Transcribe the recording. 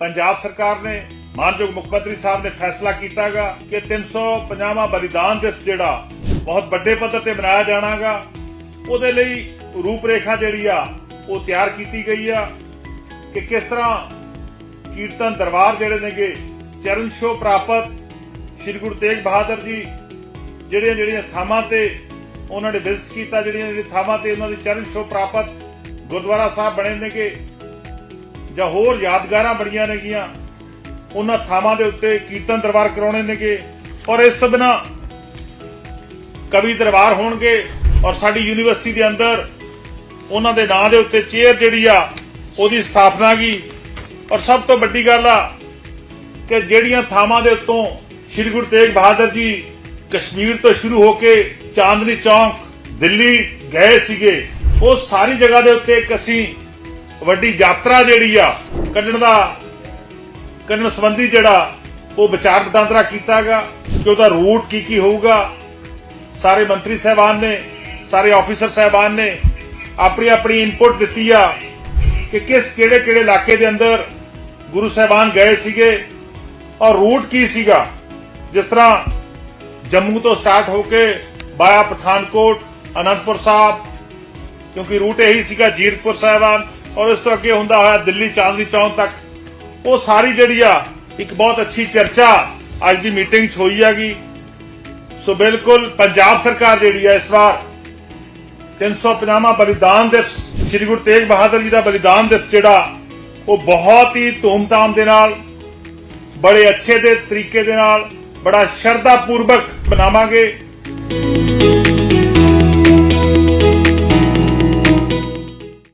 ਪੰਜਾਬ ਸਰਕਾਰ ਨੇ ਮਾਨਯੋਗ ਮੁੱਖ ਮੰਤਰੀ ਸਾਹਿਬ ਨੇ ਫੈਸਲਾ ਕੀਤਾਗਾ ਕਿ 350ਵਾਂ ਬਲੀਦਾਨ ਦਿਵਸ ਜਿਹੜਾ ਬਹੁਤ ਵੱਡੇ ਪੱਧਰ ਤੇ ਮਨਾਇਆ ਜਾਣਾਗਾ। ਉਹਦੇ ਲਈ ਰੂਪਰੇਖਾ ਜਿਹੜੀ ਆ, ਉਹ ਤਿਆਰ ਕੀਤੀ ਗਈ ਆ ਕਿ ਕਿਸ ਤਰ੍ਹਾਂ ਕੀਰਤਨ ਦਰਬਾਰ ਜਿਹੜੇ ਨੇਗੇ, ਚਰਨ ਸ਼ੋ ਪ੍ਰਾਪਤ, ਸ੍ਰੀ ਗੁਰੂ ਤੇਗ ਬਹਾਦਰ ਜੀ ਜਿਹੜੀਆਂ ਜਿਹੜੀਆਂ ਥਾਵਾਂ ਤੇ ਉਹਨਾਂ ਨੇ ਵਿਜ਼ਿਟ ਕੀਤਾ, ਜਿਹੜੀਆਂ ਜਿਹੜੀਆਂ ਥਾਵਾਂ ਤੇ ਉਹਨਾਂ ਦੀ ਚਰਨ ਛੋਹ ਪ੍ਰਾਪਤ ਗੁਰਦੁਆਰਾ ਸਾਹਿਬ ਬਣੇ ਨੇਗੇ ਜਾਂ ਹੋਰ ਯਾਦਗਾਰਾਂ ਬੜੀਆਂ ਨੇਗੀਆਂ, ਉਹਨਾਂ ਥਾਵਾਂ ਦੇ ਉੱਤੇ ਕੀਰਤਨ ਦਰਬਾਰ ਕਰਾਉਣੇ ਨੇਗੇ ਔਰ ਇਸ ਤੋਂ ਬਿਨਾ ਕਵੀ ਦਰਬਾਰ ਹੋਣਗੇ ਔਰ ਸਾਡੀ ਯੂਨੀਵਰਸਿਟੀ ਦੇ ਅੰਦਰ ਉਹਨਾਂ ਦੇ ਨਾਂ ਦੇ ਉੱਤੇ ਚੇਅਰ ਜਿਹੜੀ ਆ, ਉਹਦੀ ਸਥਾਪਨਾ ਕੀ ਔਰ ਸਭ ਤੋਂ ਵੱਡੀ ਗੱਲ ਆ ਕਿ ਜਿਹੜੀਆਂ ਥਾਵਾਂ ਦੇ ਉੱਤੋਂ ਸ੍ਰੀ ਗੁਰੂ ਤੇਗ ਬਹਾਦਰ ਜੀ ਕਸ਼ਮੀਰ ਤੋਂ ਸ਼ੁਰੂ ਹੋ ਕੇ ਚਾਂਦਨੀ ਚੌਂਕ, ਦਿੱਲੀ ਗਏ ਸੀਗੇ, ਉਹ ਸਾਰੀ ਜਗ੍ਹਾ ਦੇ ਉੱਤੇ ਇੱਕ ਅਸੀਂ ਵੱਡੀ ਯਾਤਰਾ ਜਿਹੜੀ ਆ, ਕੱਢਣ ਦਾ, ਕੱਢਣ ਸੰਬੰਧੀ ਜਿਹੜਾ ਉਹ ਵਿਚਾਰ ਵਟਾਂਦਰਾ ਕੀਤਾਗਾ ਕਿ ਉਹਦਾ ਰੂਟ ਕੀ ਕੀ ਹੋਊਗਾ। ਸਾਰੇ ਮੰਤਰੀ ਸਹਿਬਾਨ ਨੇ, ਸਾਰੇ ਆਫੀਸਰ ਸਹਿਬਾਨ ਨੇ ਆਪਣੀ ਆਪਣੀ ਇਨਪੁਟ ਦਿੱਤੀ ਆ ਕਿ ਕਿਸ ਕਿਹੜੇ ਕਿਹੜੇ ਇਲਾਕੇ ਦੇ ਅੰਦਰ ਗੁਰੂ ਸਾਹਿਬਾਨ ਗਏ ਸੀਗੇ ਔਰ ਰੂਟ ਕੀ ਸੀਗਾ। ਜਿਸ ਤਰ੍ਹਾਂ ਜੰਮੂ ਤੋਂ ਸਟਾਰਟ ਹੋ ਕੇ ਬਾਇਆ ਪਠਾਨਕੋਟ, ਅਨੰਦਪੁਰ ਸਾਹਿਬ, ਕਿਉਂਕਿ ਰੂਟ ਇਹੀ ਸੀਗਾ ਜੀਰਪੁਰ ਸਾਹਿਬਾਨ ਔਰ ਇਸ ਤੋਂ ਅੱਗੇ ਹੁੰਦਾ ਹੋਇਆ ਦਿੱਲੀ ਚਾਂਦਨੀ ਚੌਂਕ ਤੱਕ, ਉਹ ਸਾਰੀ ਜਿਹੜੀ ਆ, ਇੱਕ ਬਹੁਤ ਅੱਛੀ ਚਰਚਾ ਅੱਜ ਦੀ ਮੀਟਿੰਗ 'ਚ ਹੋਈ ਹੈਗੀ। ਸੋ ਬਿਲਕੁਲ ਪੰਜਾਬ ਸਰਕਾਰ ਜਿਹੜੀ ਹੈ ਇਸ ਵਾਰ 350ਵਾਂ ਬਲੀਦਾਨ ਦਿਵਸ, ਸ੍ਰੀ ਗੁਰੂ ਤੇਗ ਬਹਾਦਰ ਜੀ ਦਾ ਬਲੀਦਾਨ ਦਿਵਸ ਜਿਹੜਾ, ਉਹ ਬਹੁਤ ਹੀ ਧੂਮਧਾਮ ਦੇ ਨਾਲ, ਬੜੇ ਅੱਛੇ ਦੇ ਤਰੀਕੇ ਦੇ ਨਾਲ, ਬੜਾ ਸ਼ਰਧਾ ਪੂਰਵਕ ਬਣਾਵਾਂਗੇ